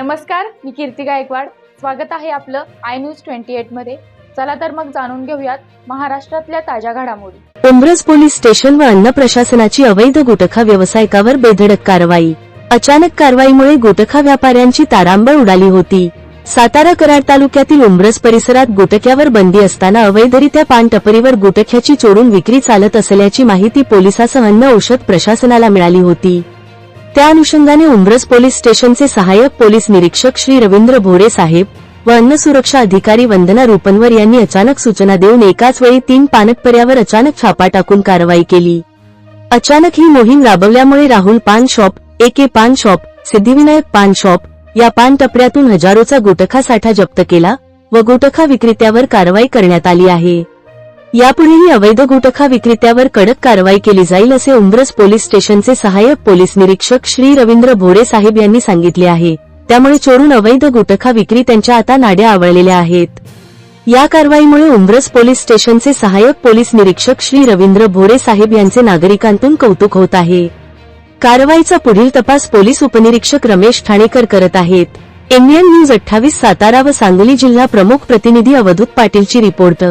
नमस्कार मी कीर्ती गायकवाड. स्वागत आहे आपलं आय न्यूज ट्वेंटी एटमध्ये. चला तर मग जाणून घेऊयात महाराष्ट्रातल्या ताज्या घडामोडी. उमरज पोलीस स्टेशन व अन्न प्रशासनाची अवैध गुटखा व्यावसायिकावर बेधडक कारवाई. अचानक कारवाईमुळे गुटखा व्यापाऱ्यांची तारांबळ उडाली होती. सातारा कराड तालुक्यातील उमरज परिसरात गुटख्यावर बंदी असताना अवैधरित्या पान टपरीवर गुटख्याची चोरून विक्री चालत असल्याची माहिती पोलिसासह अन्न औषध प्रशासनाला मिळाली होती. त्या अनुषंगाने उंब्रज पोलीस स्टेशनचे सहाय्यक पोलीस निरीक्षक श्री रवींद्र भोरे साहेब व अन्न सुरक्षा अधिकारी वंदना रुपनवर यांनी अचानक सूचना देऊन एकाच वेळी तीन पानटपर्यावर अचानक छापा टाकून कारवाई केली. अचानक ही मोहीम राबवल्यामुळे राहुल पान शॉप एके पान शॉप सिद्धिविनायक पान शॉप या पान टपऱ्यातून हजारोचा गुटखा साठा जप्त केला व गुटखा विक्रेत्यावर कारवाई करण्यात आली आहे. यापुढेही अवैध गुटखा विक्रेत्यावर कडक कारवाई केली जाईल असे उंब्रज पोलीस स्टेशनचे सहाय्यक पोलीस निरीक्षक श्री रवींद्र भोरे साहेब यांनी सांगितले आहे. त्यामुळे चोरून अवैध गुटखा विक्री त्यांच्या आता नाड्या आवळलेल्या आहेत. या कारवाईमुळे उंब्रज पोलीस स्टेशनचे सहाय्यक पोलीस निरीक्षक श्री रवींद्र भोरे साहेब यांचे नागरिकांतून कौतुक होत आहे. कारवाईचा पुढील तपास पोलीस उपनिरीक्षक रमेश ठाणेकर करत आहेत. इंडियन न्यूज अठ्ठावीस सातारा व सांगली जिल्हा प्रमुख प्रतिनिधी अवधूत पाटीलची रिपोर्ट.